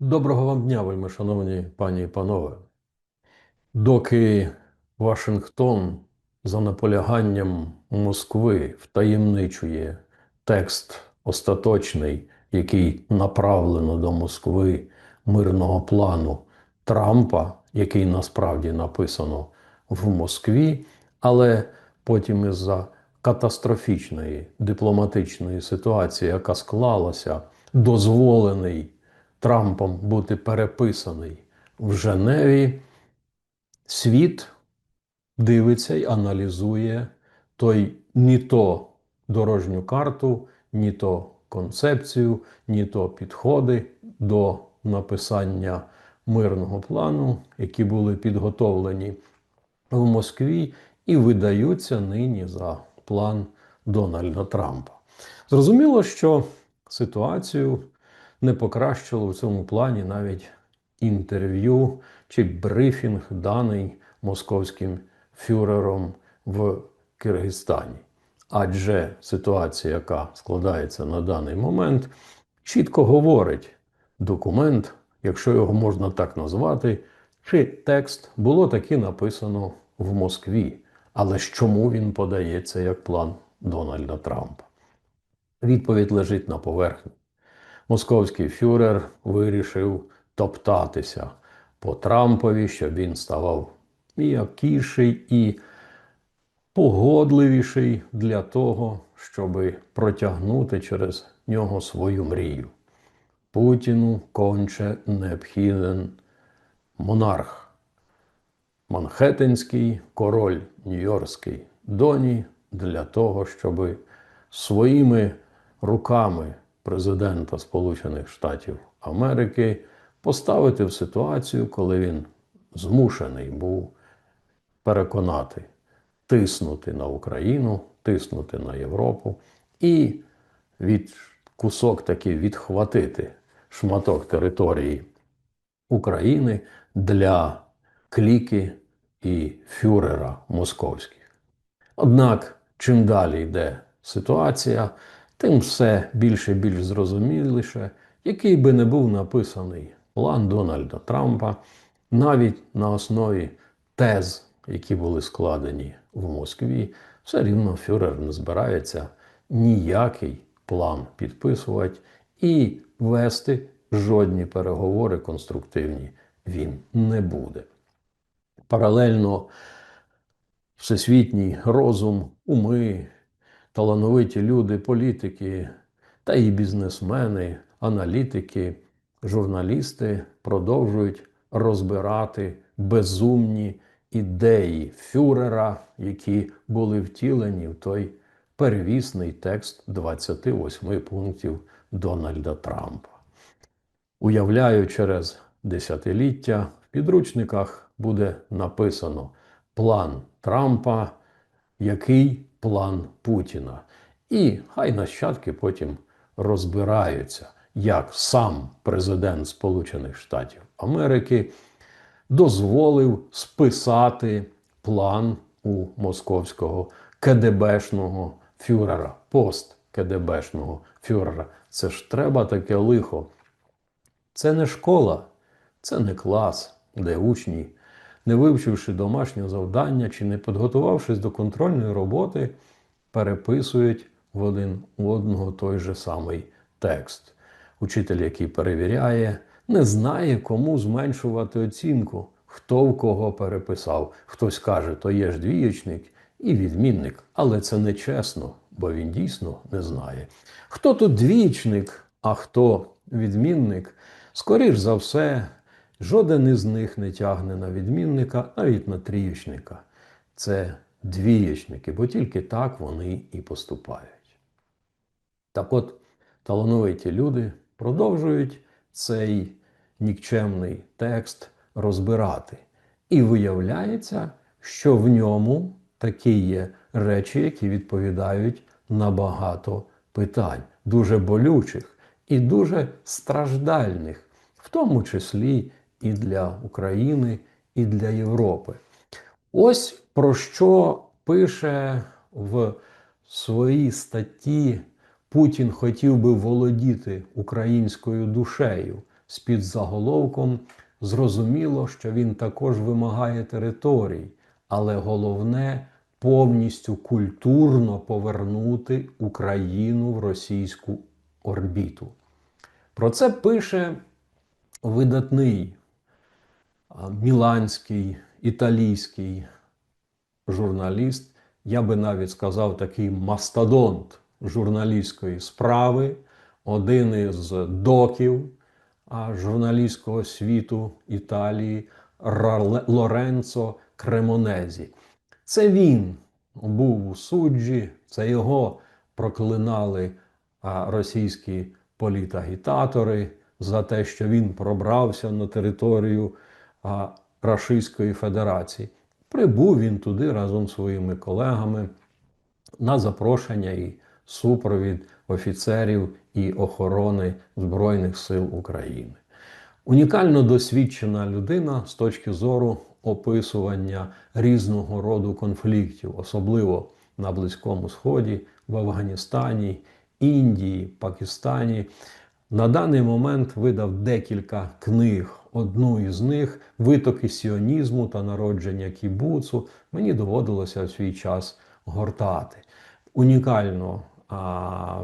Доброго вам дня, вельми шановні пані і панове. Доки Вашингтон за наполяганням Москви втаємничує текст остаточний, який направлено до Москви мирного плану Трампа, який насправді написано в Москві, але потім із-за катастрофічної дипломатичної ситуації, яка склалася, дозволений Трампом бути переписаний в Женеві, світ дивиться й аналізує той ні то дорожню карту, ні то концепцію, ні то підходи до написання мирного плану, які були підготовлені в Москві і видаються нині за план Дональда Трампа. Зрозуміло, що ситуацію не покращило в цьому плані навіть інтерв'ю чи брифінг, даний московським фюрером в Киргизстані. Адже ситуація, яка складається на даний момент, чітко говорить документ, якщо його можна так назвати, чи текст було таки написано в Москві. Але ж чому він подається як план Дональда Трампа? Відповідь лежить на поверхні. Московський фюрер вирішив топтатися по Трампові, щоб він ставав м'якіший і погодливіший для того, щоб протягнути через нього свою мрію. Путіну конче необхіден монарх, Манхеттенський король Нью-Йоркський доні для того, щоб своїми руками президента Сполучених Штатів Америки поставити в ситуацію, коли він змушений був переконати, тиснути на Україну, тиснути на Європу і від кусок таки відхватити шматок території України для кліки і фюрера московських. Однак, чим далі йде ситуація, тим все більше і більш зрозуміліше, який би не був написаний план Дональда Трампа, навіть на основі тез, які були складені в Москві, все рівно фюрер не збирається ніякий план підписувати і вести жодні переговори конструктивні він не буде. Паралельно всесвітній розум, уми, талановиті люди, політики та і бізнесмени, аналітики, журналісти продовжують розбирати безумні ідеї фюрера, які були втілені в той перевісний текст 28 пунктів Дональда Трампа. Уявляю, через десятиліття в підручниках буде написано план Трампа, який план Путіна. І хай нащадки потім розбираються, як сам президент Сполучених Штатів Америки дозволив списати план у московського КДБшного фюрера, пост КДБшного фюрера. Це ж треба таке лихо. Це не школа, це не клас, де учні, не вивчивши домашнє завдання чи не підготувавшись до контрольної роботи, переписують в один в одного той же самий текст. Учитель, який перевіряє, не знає, кому зменшувати оцінку, хто в кого переписав. Хтось каже, то є ж двієчник і відмінник, але це не чесно, бо він дійсно не знає. Хто тут двічник, а хто відмінник, скоріш за все, жоден із них не тягне на відмінника, навіть на трієчника. Це двієчники, бо тільки так вони і поступають. Так от, талановиті люди продовжують цей нікчемний текст розбирати. І виявляється, що в ньому такі є речі, які відповідають на багато питань, дуже болючих і дуже страждальних, в тому числі і для України, і для Європи. Ось про що пише в своїй статті Путін хотів би володіти українською душею з підзаголовком зрозуміло, що він також вимагає територій, але головне повністю культурно повернути Україну в російську орбіту. Про це пише видатний міланський, італійський журналіст, я би навіть сказав такий мастодонт журналістської справи, один із доків журналістського світу Італії Лоренцо Кремонезі. Це він був у суджі, це його проклинали російські політагітатори за те, що він пробрався на територію Рашистської Федерації. Прибув він туди разом з своїми колегами на запрошення і супровід офіцерів і охорони Збройних сил України. Унікально досвідчена людина з точки зору описування різного роду конфліктів, особливо на Близькому Сході, в Афганістані, Індії, Пакистані. На даний момент видав декілька книг. Одну із них Витоки сіонізму та народження кібуцу. Мені доводилося в свій час гортати. Унікально а,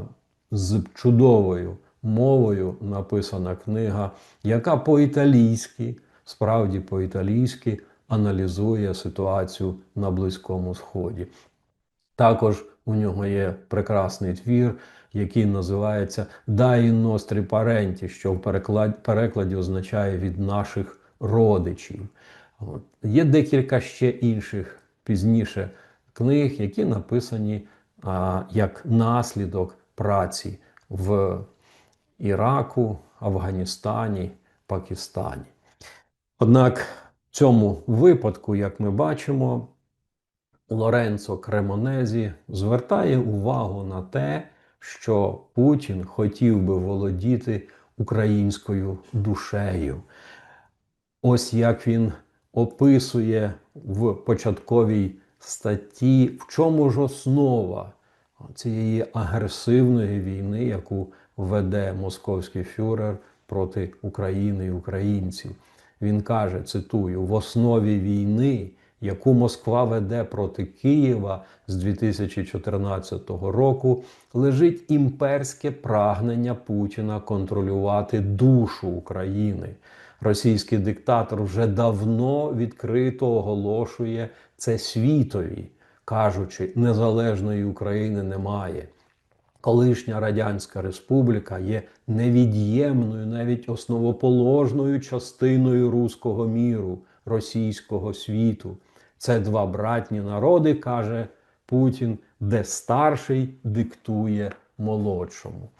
з чудовою мовою написана книга, яка по-італійськи, справді по-італійськи, аналізує ситуацію на Близькому Сході. Також у нього є прекрасний твір, який називається нострі паренті, що в перекладі, означає від наших родичів. Є декілька ще інших пізніше книг, які написані а, як наслідок праці в Іраку, Афганістані, Пакистані. Однак в цьому випадку, як ми бачимо, Лоренцо Кремонезі звертає увагу на те, що Путін хотів би володіти українською душею. Ось як він описує в початковій статті, в чому ж основа цієї агресивної війни, яку веде московський фюрер проти України і українців. Він каже: цитую: в основі війни, яку Москва веде проти Києва з 2014 року, лежить імперське прагнення Путіна контролювати душу України. Російський диктатор вже давно відкрито оголошує це світові, кажучи, незалежної України немає. Колишня Радянська Республіка є невід'ємною, навіть основоположною частиною руського міру, російського світу. Це два братні народи, каже Путін, де старший диктує молодшому.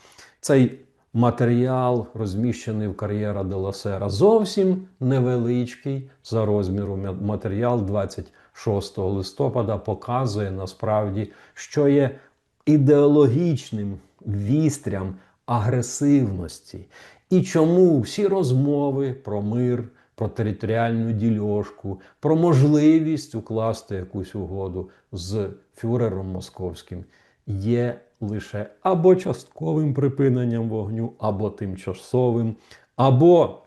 Цей матеріал, розміщений в кар'єра Деласера, зовсім невеличкий за розміром матеріал 26 листопада показує насправді, що є ідеологічним вістрям агресивності. І чому всі розмови про мир, про територіальну дільошку, про можливість укласти якусь угоду з фюрером московським є лише або частковим припиненням вогню, або тимчасовим, або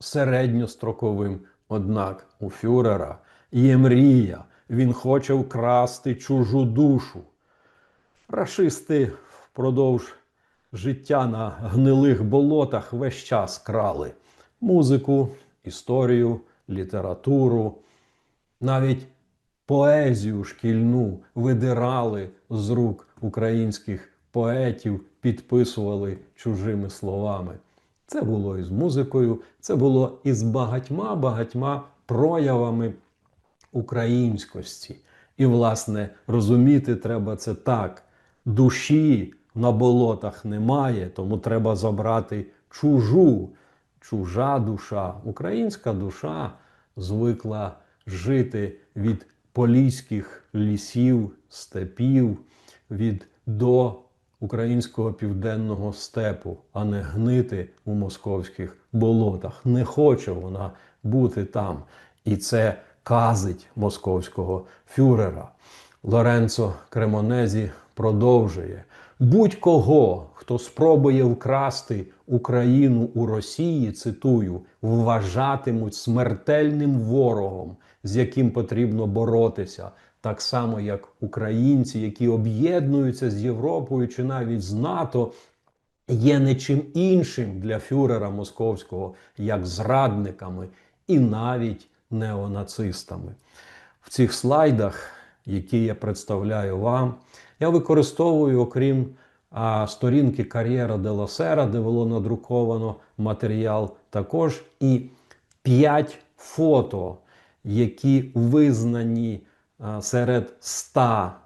середньостроковим. Однак у фюрера є мрія, він хоче вкрасти чужу душу. Рашисти впродовж життя на гнилих болотах весь час крали музику, історію, літературу, навіть поезію шкільну видирали з рук українських поетів, підписували чужими словами. Це було і з музикою, це було і з багатьма-багатьма проявами українськості. І, власне, розуміти треба це так. Душі на болотах немає, тому треба забрати чужу, чужа душа. Українська душа звикла жити від поліських лісів, степів, від до українського південного степу, а не гнити у московських болотах. Не хоче вона бути там. І це казить московського фюрера. Лоренцо Кремонезі продовжує: будь-кого, хто спробує вкрасти Україну у Росії, цитую, вважатимуть смертельним ворогом, з яким потрібно боротися, так само як українці, які об'єднуються з Європою чи навіть з НАТО, є не чим іншим для фюрера московського, як зрадниками і навіть неонацистами. В цих слайдах, які я представляю вам, я використовую, окрім а, сторінки Кар'єра де Лосера, де було надруковано матеріал, також і п'ять фото, які визнані серед ста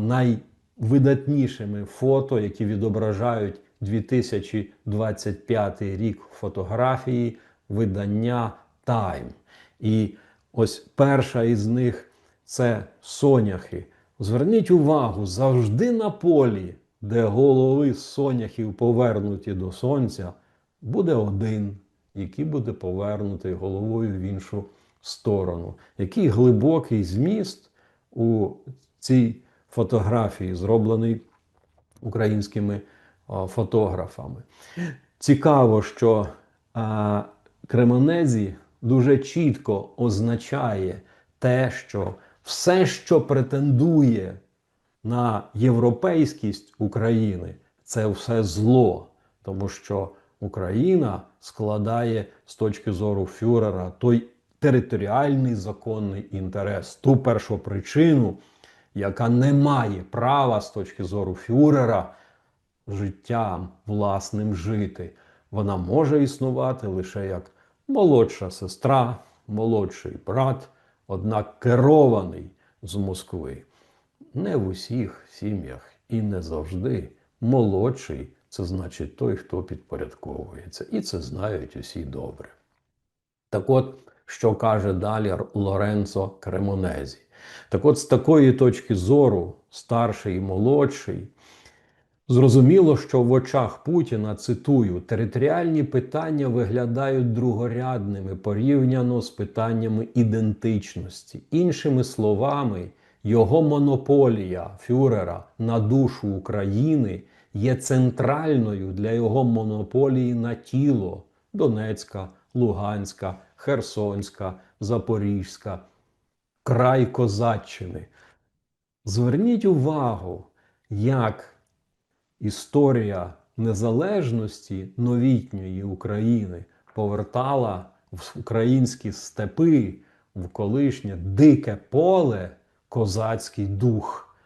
найвидатнішими фото, які відображають 2025 рік фотографії видання Time. І ось перша із них це соняхи. Зверніть увагу, завжди на полі, де голови соняхів повернуті до сонця, буде один, який буде повернутий головою в іншу сторону. Який глибокий зміст у цій фотографії, зроблений українськими фотографами. Цікаво, що а, Кремонезі дуже чітко означає те, що все, що претендує на європейськість України, це все зло, тому що Україна складає з точки зору фюрера той територіальний законний інтерес, ту першопричину, яка не має права з точки зору фюрера життям власним жити. Вона може існувати лише як молодша сестра, молодший брат, однак керований з Москви. Не в усіх сім'ях і не завжди молодший це значить той, хто підпорядковується. І це знають усі добре. Так от, що каже далі Лоренцо Кремонезі? Так от, з такої точки зору, старший і молодший, Зрозуміло, що в очах Путіна цитую територіальні питання виглядають другорядними порівняно з питаннями ідентичності. Іншими словами, його монополія фюрера на душу України є центральною для його монополії на тіло Донецька, Луганська, Херсонська, Запорізька, край Козаччини. Зверніть увагу, як історія незалежності новітньої України повертала в українські степи, в колишнє дике поле козацький дух.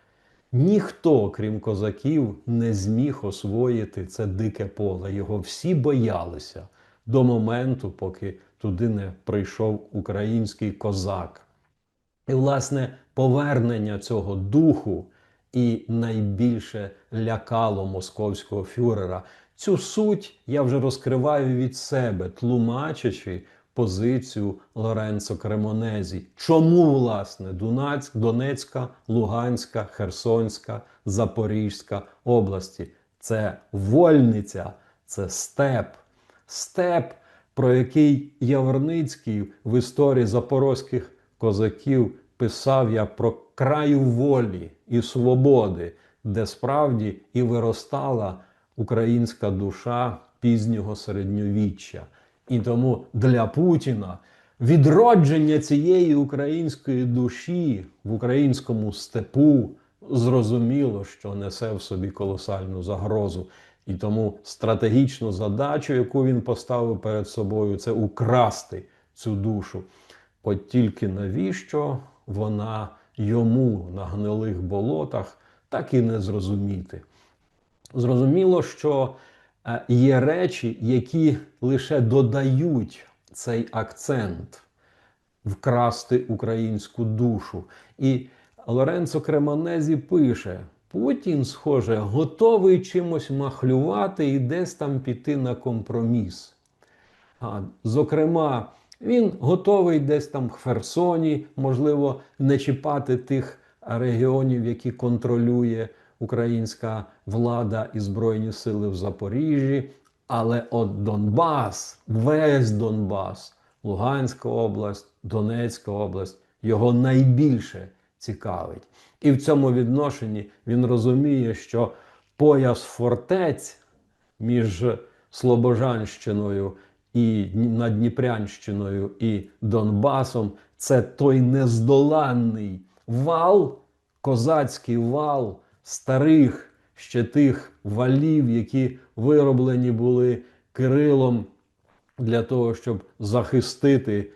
Ніхто, крім козаків, не зміг освоїти це дике поле. Його всі боялися до моменту, поки туди не прийшов український козак. І, власне, повернення цього духу і найбільше лякало московського фюрера. Цю суть я вже розкриваю від себе, тлумачачи позицію Лоренцо Кремонезі. Чому, власне, Дунацьк, Донецька, Луганська, Херсонська, Запорізька області? Це вольниця, це степ. Степ, про який Яворницький в історії запорозьких козаків писав я про краю волі і свободи, де справді і виростала українська душа пізнього середньовіччя. І тому для Путіна відродження цієї української душі в українському степу зрозуміло, що несе в собі колосальну загрозу. І тому стратегічну задачу, яку він поставив перед собою, це украсти цю душу. От тільки навіщо вона йому на гнилих болотах, так і не зрозуміти. Зрозуміло, що є речі, які лише додають цей акцент вкрасти українську душу. І Лоренцо Кремонезі пише: Путін, схоже, готовий чимось махлювати і десь там піти на компроміс. А, Зокрема, він готовий десь там в Херсоні, можливо, не чіпати тих регіонів, які контролює українська влада і Збройні сили в Запоріжжі. Але от Донбас, весь Донбас, Луганська область, Донецька область його найбільше цікавить. І в цьому відношенні він розуміє, що пояс фортець між Слобожанщиною і Надніпрянщиною і Донбасом це той нездоланний вал, козацький вал старих ще тих валів, які вироблені були Кирилом для того, щоб захистити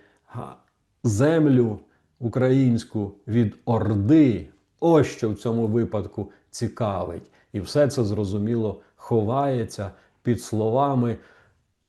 землю українську від Орди. Ось що в цьому випадку цікавить. І все це зрозуміло ховається під словами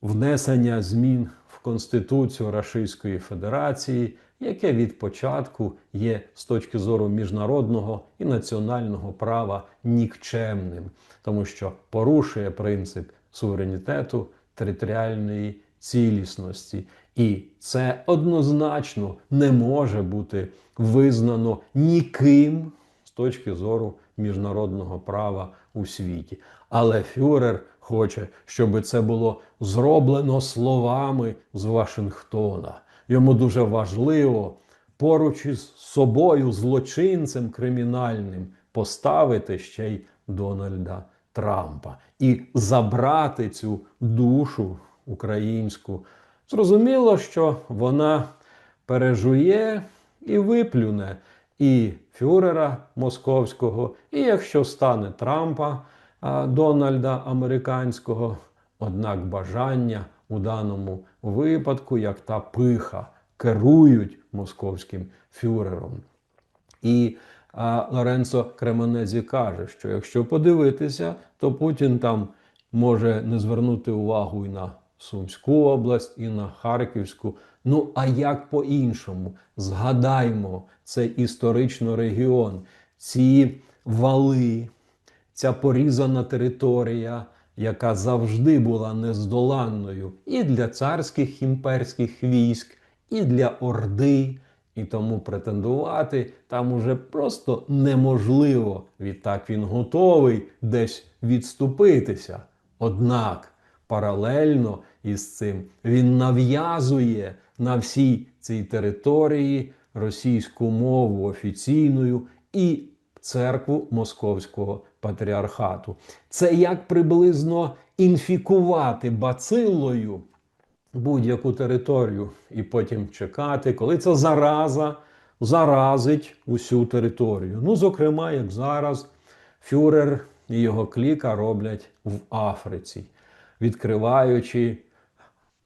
внесення змін в Конституцію Рашистської Федерації, яке від початку є з точки зору міжнародного і національного права нікчемним, тому що порушує принцип суверенітету територіальної цілісності. І це однозначно не може бути визнано ніким з точки зору міжнародного права у світі. Але Фюрер хоче, щоб це було зроблено словами з Вашингтона. Йому дуже важливо поруч із собою, злочинцем кримінальним, поставити ще й Дональда Трампа і забрати цю душу українську. Зрозуміло, що вона пережує і виплюне і фюрера московського, і якщо стане Трампа Дональда американського, однак бажання у даному випадку, як та пиха, керують московським фюрером. І а, Лоренцо Кременезі каже, що якщо подивитися, то Путін там може не звернути увагу і на Сумську область, і на Харківську. Ну а як по-іншому? Згадаймо цей історично регіон, ці вали, ця порізана територія, яка завжди була нездоланною і для царських імперських військ, і для Орди. І тому претендувати там уже просто неможливо. Відтак він готовий десь відступитися. Однак паралельно із цим він нав'язує на всій цій території російську мову офіційною і церкву Московського патріархату. Це як приблизно інфікувати бацилою будь-яку територію і потім чекати, коли ця зараза заразить усю територію. Ну, зокрема, як зараз фюрер і його кліка роблять в Африці, відкриваючи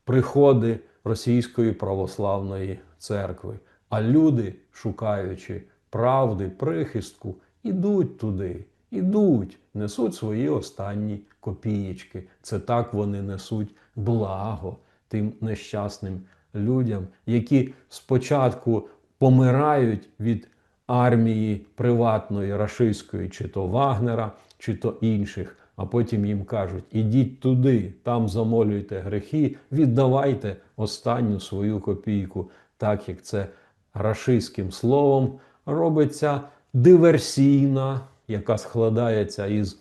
приходи Російської православної церкви. А люди, шукаючи правди, прихистку, ідуть туди, ідуть, несуть свої останні копієчки. Це так вони несуть благо тим нещасним людям, які спочатку помирають від армії приватної рашистської, чи то Вагнера, чи то інших. А потім їм кажуть: ідіть туди, там замолюйте грехи, віддавайте останню свою копійку, так як це рашистським словом робиться диверсійна, яка складається із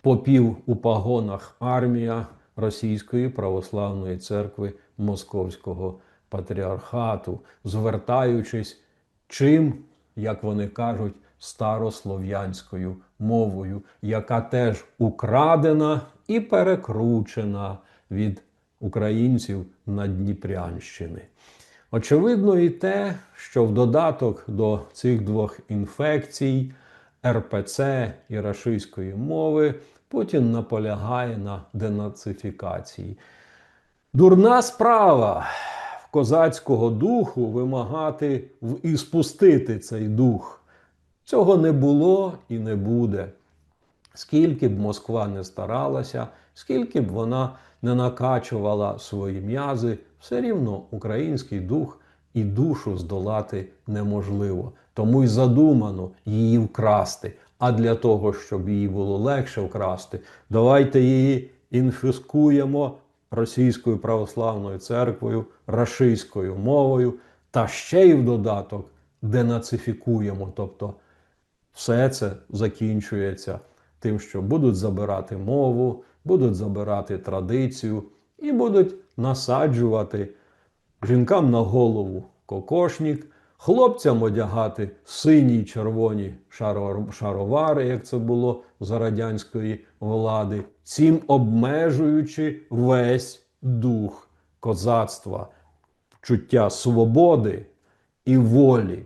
попів у погонах армія Російської православної церкви Московського патріархату, звертаючись чим, як вони кажуть, старослов'янською мовою, яка теж украдена і перекручена від українців Надніпрянщини. Очевидно, і те, що в додаток до цих двох інфекцій РПЦ і рашистської мови Путін наполягає на денацифікації. Дурна справа в козацького духу вимагати і спустити цей дух. Цього не було і не буде. Скільки б Москва не старалася, скільки б вона не накачувала свої м'язи, все рівно український дух і душу здолати неможливо. Тому й задумано її вкрасти. А для того, щоб її було легше вкрасти, давайте її інфіскуємо російською православною церквою, рашистською мовою, та ще й в додаток денацифікуємо. Тобто все це закінчується тим, що будуть забирати мову, будуть забирати традицію і будуть насаджувати жінкам на голову кокошник, хлопцям одягати сині й червоні шаровари, як це було за радянської влади, цим обмежуючи весь дух козацтва, чуття свободи і волі.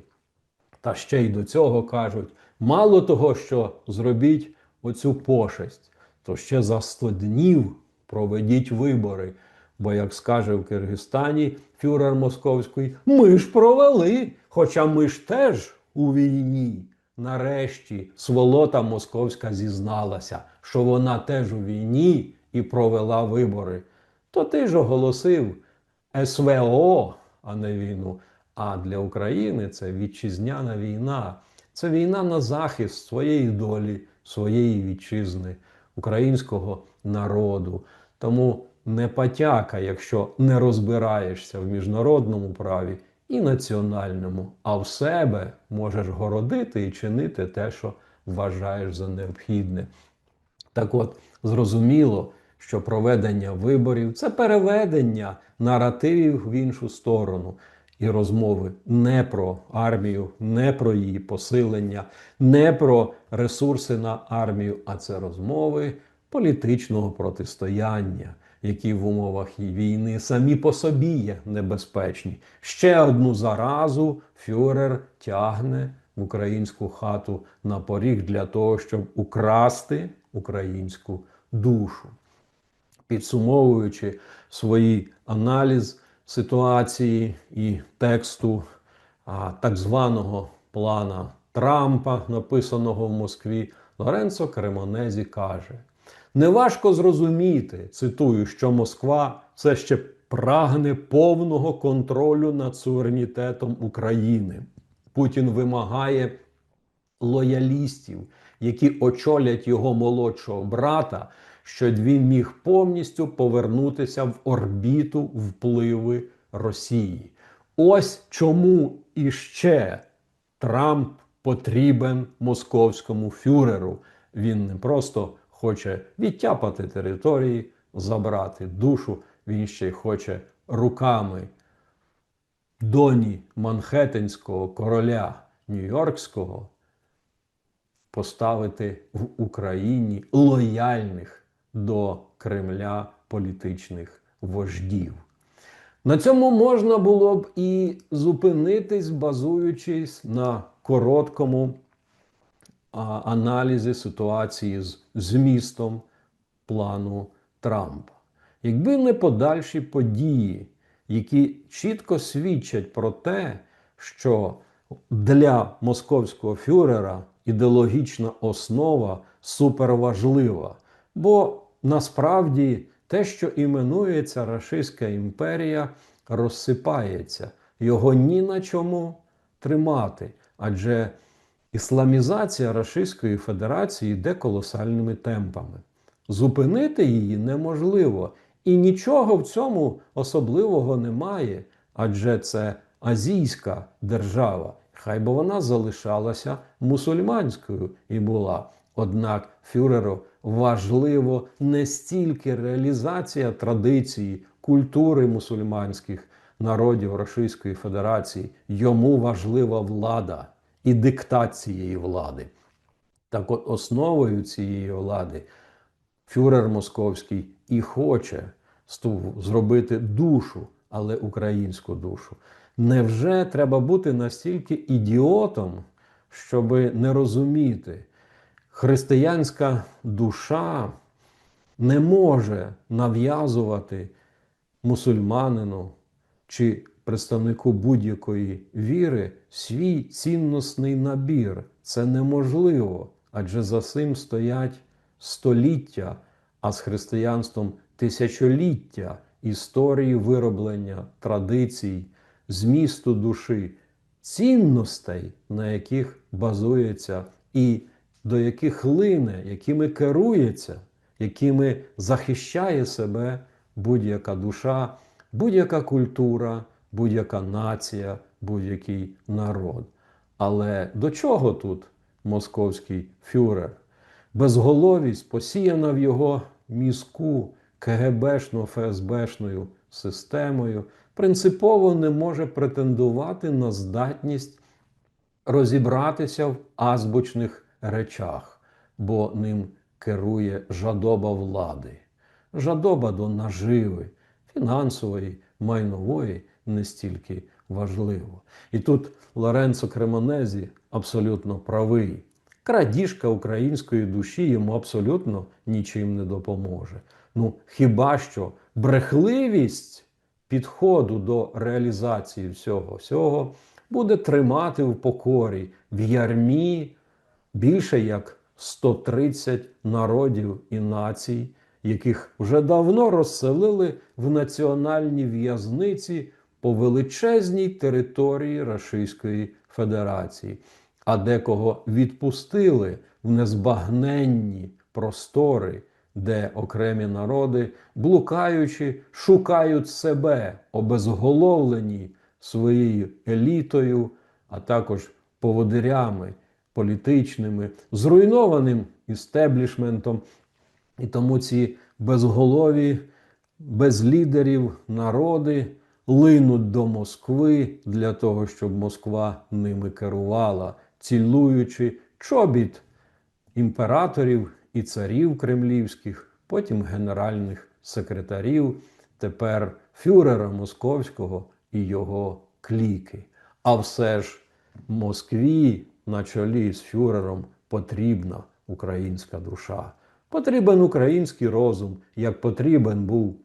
Та ще й до цього кажуть: мало того, що зробіть оцю пошесть, то ще за 100 днів проведіть вибори. Бо, як скаже в Киргизстані фюрер московський, ми ж провели, хоча ми ж теж у війні. Нарешті сволота московська зізналася, що вона теж у війні і провела вибори. То ти ж оголосив СВО, а не війну. А для України це вітчизняна війна. Це війна на захист своєї долі, своєї вітчизни, українського народу. Тому не потяка, якщо не розбираєшся в міжнародному праві і національному, а в себе можеш городити і чинити те, що вважаєш за необхідне. Так от, зрозуміло, що проведення виборів це переведення наративів в іншу сторону. І розмови не про армію, не про її посилення, не про ресурси на армію, а це розмови політичного протистояння, які в умовах війни самі по собі є небезпечні. Ще одну заразу фюрер тягне в українську хату на поріг для того, щоб украсти українську душу. Підсумовуючи свій аналіз ситуації і тексту а, так званого плана Трампа, написаного в Москві, Лоренцо Кремонезі каже: неважко зрозуміти, цитую, що Москва все ще прагне повного контролю над суверенітетом України. Путін вимагає лоялістів, які очолять його молодшого брата, щоб він міг повністю повернутися в орбіту впливи Росії. Ось чому іще Трамп потрібен московському фюреру. Він не просто хоче відтяпати території, забрати душу, він ще й хоче руками доні Манхеттенського короля Нью-Йоркського поставити в Україні лояльних до Кремля політичних вождів. На цьому можна було б і зупинитись, базуючись на короткому а, аналізі ситуації з змістом плану Трампа. Якби не подальші події, які чітко свідчать про те, що для московського фюрера ідеологічна основа суперважлива. Бо насправді те, що іменується Рашистська імперія, розсипається. Його ні на чому тримати. Адже ісламізація Рашистської Федерації йде колосальними темпами. Зупинити її неможливо. І нічого в цьому особливого немає, адже це азійська держава. Хай би вона залишалася мусульманською і була. Однак фюреру важливо не стільки реалізація традиції, культури мусульманських народів Російської Федерації. Йому важлива влада і диктат цієї влади. Так от основою цієї влади фюрер московський і хоче зробити душу, але українську душу. Невже треба бути настільки ідіотом, щоб не розуміти, християнська душа не може нав'язувати мусульманину чи представнику будь-якої віри свій цінностний набір. Це неможливо, адже за цим стоять століття, а з християнством тисячоліття історії вироблення традицій, змісту душі, цінностей, на яких базується і до яких лине, якими керується, якими захищає себе будь-яка душа, будь-яка культура, будь-яка нація, будь-який народ. Але до чого тут московський фюрер? Безголовість посіяна в його мізку КГБшно ФСБшною системою, принципово не може претендувати на здатність розібратися в азбучних речах, бо ним керує жадоба влади. Жадоба до наживи, фінансової, майнової не стільки важливо. І тут Лоренцо Кремонезі абсолютно правий. Крадіжка української душі йому абсолютно нічим не допоможе. Ну, хіба що брехливість підходу до реалізації всього всього буде тримати в покорі в ярмі більше як 130 народів і націй, яких вже давно розселили в національні в'язниці по величезній території Російської Федерації, а декого відпустили в незбагненні простори, де окремі народи, блукаючи, шукають себе, обезголовлені своєю елітою, а також поводирями політичними, зруйнованим істеблішментом. І тому ці безголові, без лідерів народи линуть до Москви для того, щоб Москва ними керувала, цілуючи чобіт імператорів і царів кремлівських, потім генеральних секретарів, тепер фюрера московського і його кліки. А все ж Москві на чолі з фюрером потрібна українська душа. Потрібен український розум, як потрібен був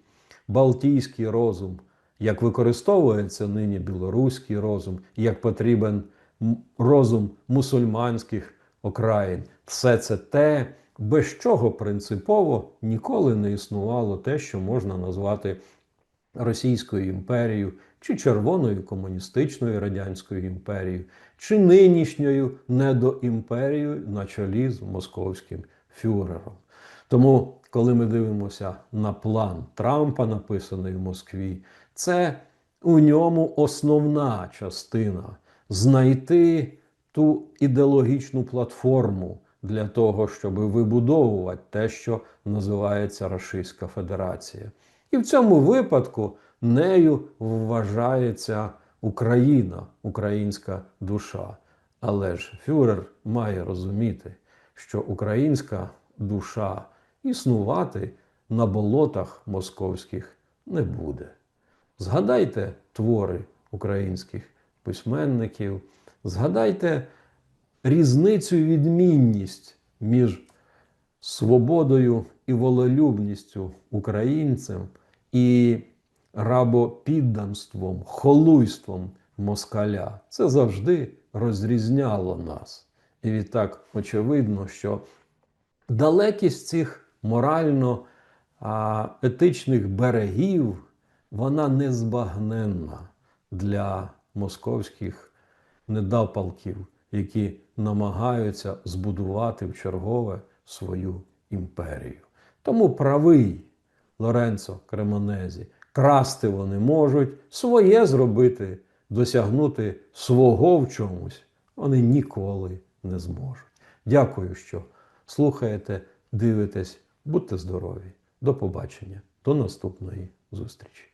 балтійський розум, як використовується нині білоруський розум, як потрібен розум мусульманських окраїн. Все це те, без чого принципово ніколи не існувало те, що можна назвати Російською імперією, чи Червоною комуністичною радянською імперією, чи нинішньою недоімперією на чолі з московським фюрером. Тому, коли ми дивимося на план Трампа, написаний в Москві, це у ньому основна частина знайти ту ідеологічну платформу для того, щоб вибудовувати те, що називається Російська Федерація. І в цьому випадку нею вважається Україна, українська душа. Але ж фюрер має розуміти, що українська душа існувати на болотах московських не буде. Згадайте твори українських письменників, згадайте різницю і відмінність між свободою і волелюбністю українцем і рабопідданством, холуйством москаля. Це завжди розрізняло нас. І відтак очевидно, що далекість цих морально-етичних берегів вона незбагненна для московських недопалків, які намагаються збудувати в чергове свою імперію. Тому правий Лоренцо Кремонезі, красти вони можуть, своє зробити, досягнути свого в чомусь вони ніколи не зможуть. Дякую, що слухаєте, дивитесь, будьте здорові. До побачення, до наступної зустрічі.